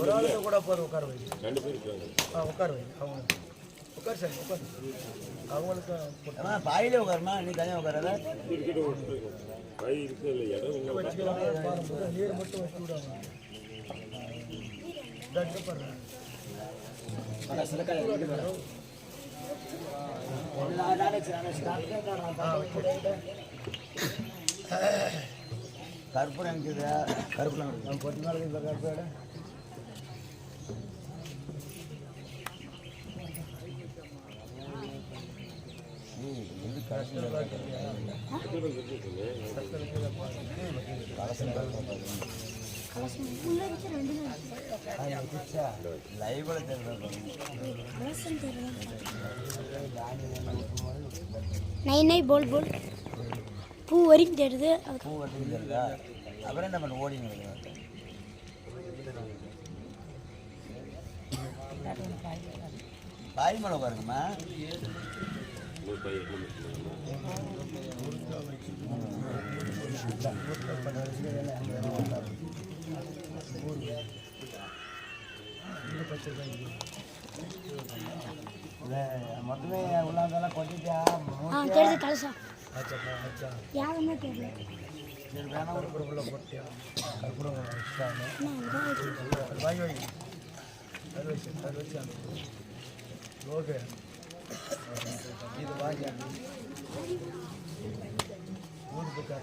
ஒரு ஆளுக்கு கூட போதும் உட்கார வை ரெண்டு பேர் இருக்காங்க. ஆ உட்கார வை அவங்க. உட்கார் சார் உட்கார். அவங்களுக்கு போட்டு பாயில உட்காருமா? நீ தனியாக உட்காராத? நீர் மட்டும் வச்சு கருப்பூரம் இருக்குது. பத்து நாளைக்கு இந்த கருப்பேட நை நை போல் போல். பூ வரைக்கும் தேடுது அது பூ வந்து தெரியுதா அப்புறம் என்ன பண்ண இருக்குது பாய் மேலே உட்காருங்கம்மா ஒரு பையன் என்ன இல்லை மொத்தமே உள்ளாந்தெல்லாம் கொட்டிட்டா ஆ தெரியுது கலசம் ஆச்சாப்பா ஆச்சா யாருமே தெரியல சரி வேணா ஒரு கருப்புல போட்டியா கருப்புல வச்சுட்டாங்க என்ன அதான் அது வாங்கி வை அது வச்சு அது வச்சு அந்த ஓகே. இது வாங்கி ஊருக்கு போய்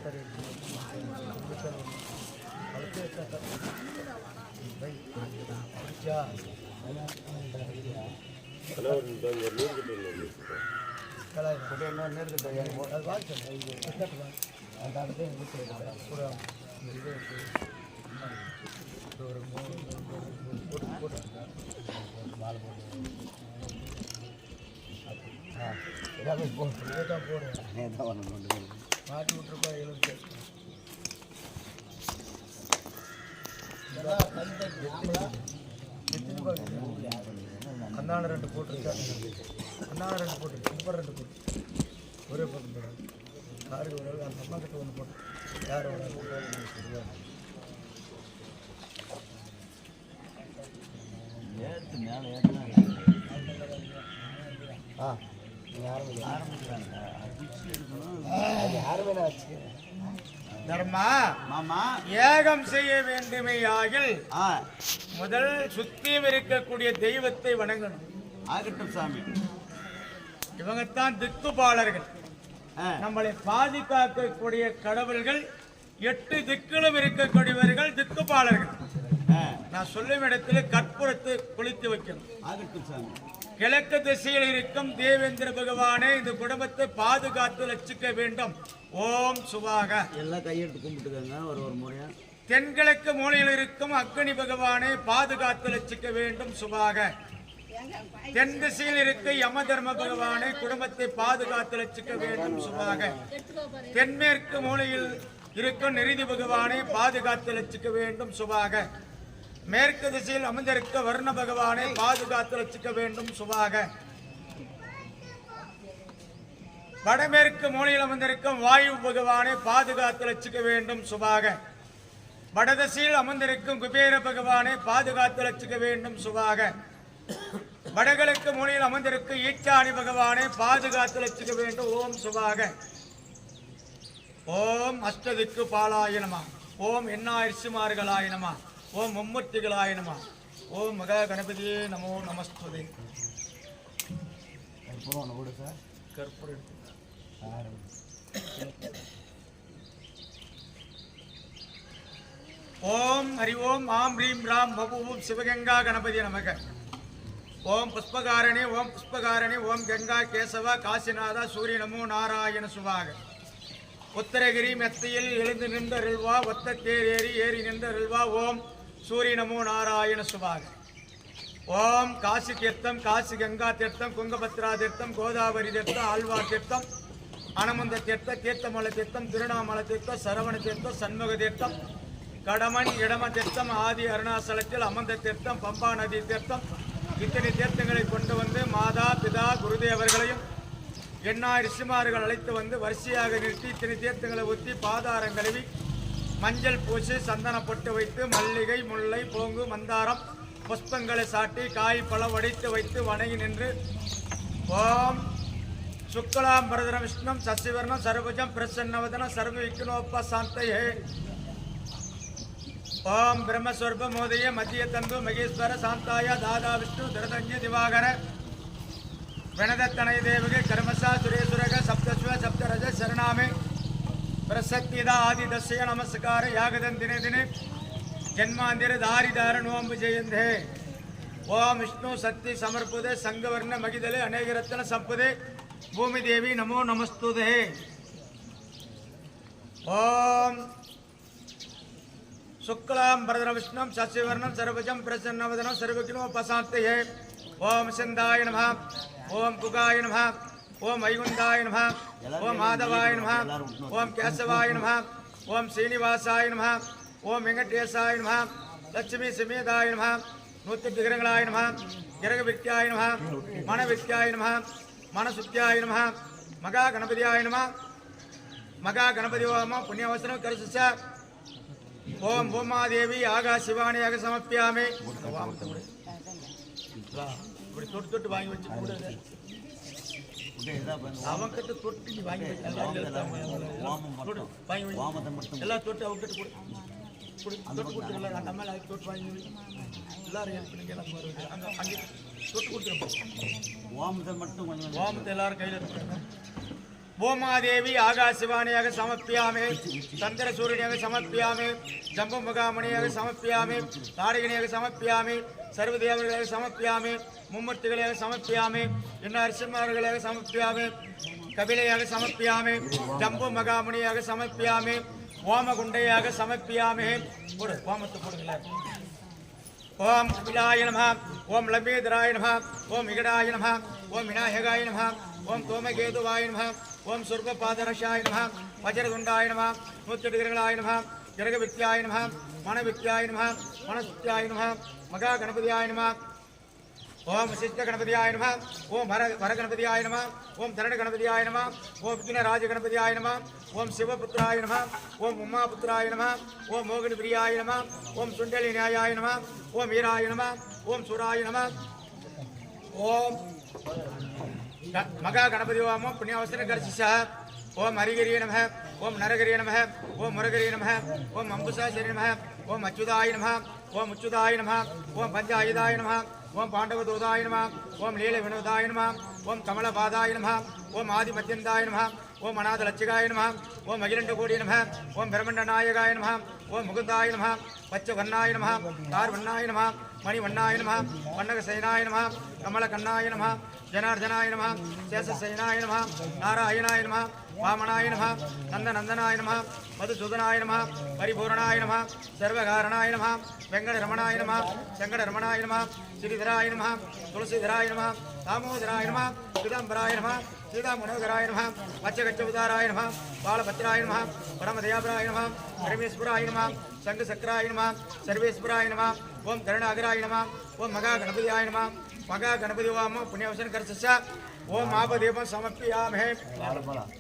ஒரு மூணு போட்டு போட்டு மாலை போட்டு ஆ ஒன்று மாட்டி விட்டுருப்பா எழுபது ரெண்டு போட்டுருக்கா அண்ணான ரெண்டு போட்டு ரெண்டு போட்டு ஒரே போட்டு போடாது யாருக்கு ஒரு அந்த அம்மா கிட்ட ஒன்று போட்டு யார் ஏற்று மேலே தர்மா மாமா. ஏகம் செய்ய வேண்டுமேயாகில் ஆ. முதல் சுத்தியும் இருக்கக்கூடிய தெய்வத்தை வணங்கணும். ஆகட்டும் சாமி. இவங்கத்தான் திக்குபாலர்கள். நம்மளை பாதுகாக்கக்கூடிய கடவுள்கள் எட்டு திக்கிலும் இருக்கக்கூடியவர்கள் திக்குபாலர்கள். நான் சொல்லும் இடத்துல கற்பூரத்தை குளித்து வைக்கணும். ஆகட்டும் சாமி. கிழக்கு திசையில் இருக்கும் தேவேந்திர பகவானே இந்த குடும்பத்தை பாதுகாத்து ரட்சிக்க வேண்டும். ஓம் சுவாக. எல்லாம் கையெடுத்து கும்பிட்டுக்கோங்க ஒரு ஒரு முறையா. தென்கிழக்கு மூலையில் இருக்கும் அக்னி பகவானை பாதுகாத்து ரட்சிக்க வேண்டும் சுபாக தென் திசையில் இருக்க யம தர்ம பகவானை குடும்பத்தை பாதுகாத்து ரட்சிக்க வேண்டும் சுபாக தென்மேற்கு மூலையில் இருக்கும் நிருதி பகவானை பாதுகாத்து ரட்சிக்க வேண்டும் சுபாக மேற்கு திசையில் அமர்ந்திருக்க வர்ண பகவானை பாதுகாத்து ரசிக்க வேண்டும் சுபாக. வடமேற்கு மூலையில் அமர்ந்திருக்கும் வாயு பகவானை பாதுகாத்து ரசிக்க வேண்டும் சுபாக. வடதிசையில் அமர்ந்திருக்கும் குபேர பகவானை பாதுகாத்து ரசிக்க வேண்டும் சுபாக. வடகிழக்கு மூலையில் அமர்ந்திருக்கும் ஈச்சாணி பகவானை பாதுகாத்து ரசிக்க வேண்டும். ஓம் சுபாக. ஓம் அஷ்டதிக்கு பாலாயினமா ஓம் எண்ணாயிரசுமார்களாய ஓம் மும்மூர்த்திகளாய நம. ஓம் மகா கணபதியே நமோ நமஸ்துதே. அப்புறம் ஒன்று கூட சார். கற்பூரம் ஓம் ஹரி ஓம் ஆம் ரீம் ராம் பபூம் சிவகங்கா கணபதி நமக. ஓம் புஷ்பகாரணி ஓம் புஷ்பகாரணி ஓம் கங்கா கேசவ காசிநாதா சூரிய நமோ நாராயண சுபாக உத்தரகிரி மெத்தையில் எழுந்து நின்றருள்வா ஒத்த தேர் ஏறி ஏறி நின்றருள்வா ஓம் சூரிய நமோ நாராயண சுபாக ஓம் காசி தீர்த்தம் காசி கங்கா தீர்த்தம் குங்கபத்ரா தீர்த்தம் கோதாவரி தீர்த்தம் ஆழ்வார் தீர்த்தம் அனமந்த தீர்த்த தீர்த்தமல தீர்த்தம் திருவண்ணாமலை தீர்த்தம் சரவண தீர்த்தம் சண்முக தீர்த்தம் கடமன் இடம தீர்த்தம் ஆதி அருணாசலத்தில் அமர்ந்த தீர்த்தம் பம்பா நதி தீர்த்தம் இத்தனை தீர்த்தங்களை கொண்டு வந்து மாதா பிதா குருதேவர்களையும் எண்ணாய் ரிஷிமார்கள் அழைத்து வந்து வரிசையாக நிறுத்தி இத்தனை தீர்த்தங்களை ஊற்றி பாதாரம் கழுவி மஞ்சள் பூசி சந்தன பொட்டு வைத்து மல்லிகை முல்லை போங்கு மந்தாரம் புஷ்பங்களை சாட்டி காய் பழம் வடித்து வைத்து வணங்கி நின்று ஓம் சுக்லாம் பரதரம் விஷ்ணம் சசிவர்ணம் சர்வஜம் பிரசன்னவதனம் சர்வ விக்னோப்ப சாந்தையே. ஓம் பிரம்மஸ்வர்ப மோதய மத்திய தந்து மகேஸ்வர சாந்தாய தாதா விஷ்ணு திருதஞ்ச திவாகர வினதத்தனை தேவகை கர்மசா சுரேசுரக சப்தஸ்வ சப்தரஜ சரணாமே. பிரசக்திதா ஆதிதஸ்ய நமஸ்கார யாகதன் தினே தினே. ஜன்மாந்திர தாரிதார நோம்பு ஜெயந்தே. ஓம் விஷ்ணு சக்தி சமர்ப்புதே சங்கவர்ண மகிதலே அநேகரத்ன சம்புதே. பூமி தேவி நமோ நமஸ்துதே. ஓம் சுக்லாம் பரதர விஷ்ணம் சசிவர்ணம் சர்வஜம் பிரசன்னவதனம் சர்வகினோபசாந்தயே ஓம் சிந்தாய நம ஓம் புகாய நம ஓம் வைகுந்தாய நம ஓம் மாதவாய நம ஓம் கேசவாய நம ஓம் ஸ்ரீனிவாசாய நம ஓம் வெங்கடேசாய நம லட்சுமி சமேதாய நம நூத்தி விக்கிரங்களாய நம கிரக வித்யாய நம மன வித்யாய நம மனசுத்தியாய நம மகா கணபதியாய நம மகா கணபதி ஓம புண்ணியவசனம் கரிசிச்ச ஓம் பூமாதேவி ஆகா சிவானியாக சமர்ப்பியாமே இப்படி தொட்டு தொட்டு வாங்கி வச்சு கூட அவன் கிட்ட தொட்டு நீ வாங்கி வாங்கி எல்லாம் தொட்டு அவங்க கிட்ட கொடு. தொட்டு கொடுத்துருல அந்த அதுக்கு தொட்டு வாங்கி. எல்லாரும் ஹெல்ப் எல்லாம். அங்க அங்கே தொட்டு கொடுத்துருப்போம். ஓமத்தை மட்டும் கொஞ்சம் ஓமத்தை எல்லாரும் கையில் எடுத்துக்கோங்க பூமாதேவி ஆகாசிவாணியாக சமர்ப்பியாமே சந்திர சூரியனியாக சமர்ப்பியாமே ஜம்பு முகாமணியாக சமர்ப்பியாமே தாரகிணியாக சமர்ப்பியாமே சர்வதேவர்களாக சமர்ப்பியாமே மும்மூர்த்திகளாக சமர்ப்பியாமே என்ன அரிசன்மார்களாக சமர்ப்பியாமே கபிலையாக சமர்ப்பியாமே ஜம்பு மகாமணியாக சமர்ப்பியாமே ஓமகுண்டையாக சமர்ப்பியாமே. போடு ஓமத்து போடுங்களேன் ஓம் கபிலாய நம ஓம் லம்பேதராய நம ஓம் விகடாய நம ஓம் விநாயகாய நம ஓம் தோமகேதுவாய நம ஓம் சொர்க்கபாதரஷாய நம வஜரகுண்டாய நம நூற்றடிகர்களாய நம ஜரகவித்யாய நம மனவித்யாய நம மனசுத்தியாய நம மகா கணபதியாய நம ஓம் சிஷ்ட கணபதியாய நம ஓம் வர வர கணபதியாய நம ஓம் தரண கணபதியாய நம ஓம் விக்ன ராஜ கணபதியாய நம ஓம் சிவபுத்திராய நம ஓம் உமாபுத்திராய நம ஓம் மோகினி பிரியாய நம ஓம் சுண்டலி நியாயாய நம ஓம் வீராய நம ஓம் சுராய நம ஓம் க- மகா கணபதி ஓமோ புண்ணியாவசர கர்சிஷ ஓம் ஹரிகிரிய நம ஓம் நரகரிய நம ஓம் முரகரிய நம ஓம் அம்புசாசரி நம ஓம் அச்சுதாய நம ஓம் உச்சுதாய நம ஓம் பஞ்சாயுதாய நம ஓம் பாண்டவதூதாய நம ஓம் லீல வினோதாய நம ஓம் கமலபாதாய நம ஓம் ஆதிமத்தியந்தாய நம ஓம் அநாத லட்சிகாய நம ஓம் அகிலண்ட கோடி நம ஓம் பிரமண்ட நாயகாய நம ஓம் முகுந்தாய நம பச்ச வண்ணாய நம தார் வண்ணாய நம மணி வண்ணாய நம வண்ணக சேனாய நம கமல கண்ணாய நம ஜனார்தனாய நம சேஷசேனாய நம நாராயணாய நம வாமனாய நம நந்தநந்தனாய நம மதுசூதனாய நம பரிபூரணாய நம சர்வகாரணாய நம வெங்கடரமணாய நம சங்கடரமணாய நம ஸ்ரீதராய நம துளசிதராய நம தாமோதராய நம சிதம்பராய நம சீதா மனோகராய நம பச்சகச்சபுதாராய நம பாலபத்ராய நம பரமதயாபராய நம பரமேஸ்வராய நம சங்கு சக்கராய நம சர்வேஸ்வராய நம ஓம் கருணாகராய நம ஓம் மகா கணபதியாய நம மகா கணபதி வாம புண்ணியவசன கர்சச ஓம் ஆபதீபம் சமர்ப்பியாமே போலாம்